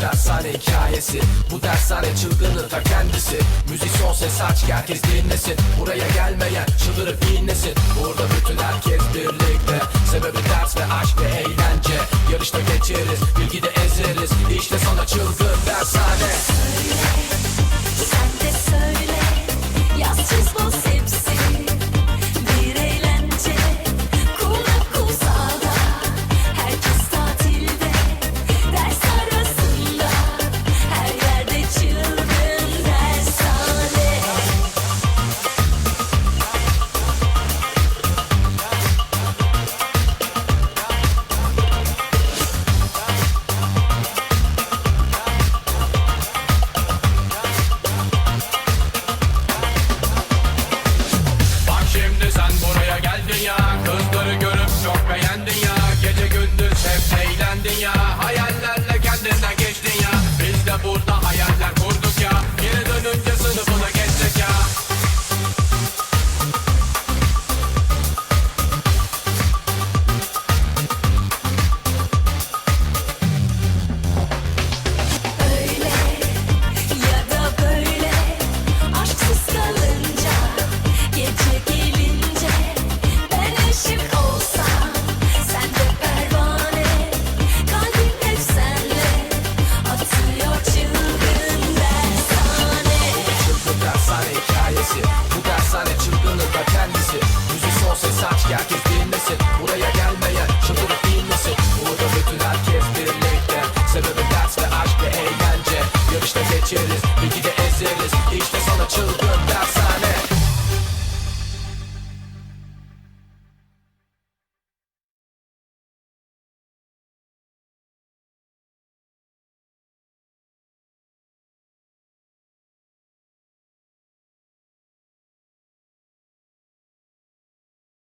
dershane hikayesi. Bu dershane çılgını ta kendisi. Müzik son ses aç herkes dinlesin. Buraya gelmeyen çıldırıp inlesin. Burada bütün herkes birlikte. Sebebi ders ve aşk ve eğlence. Yarışta geçeriz Herkes dinlesin buraya gelmeye Şıpırık dinlesin Burada bütün herkes birlikte. Sebebi ders ve aşk ve eğlence. Yarışta geçeriz.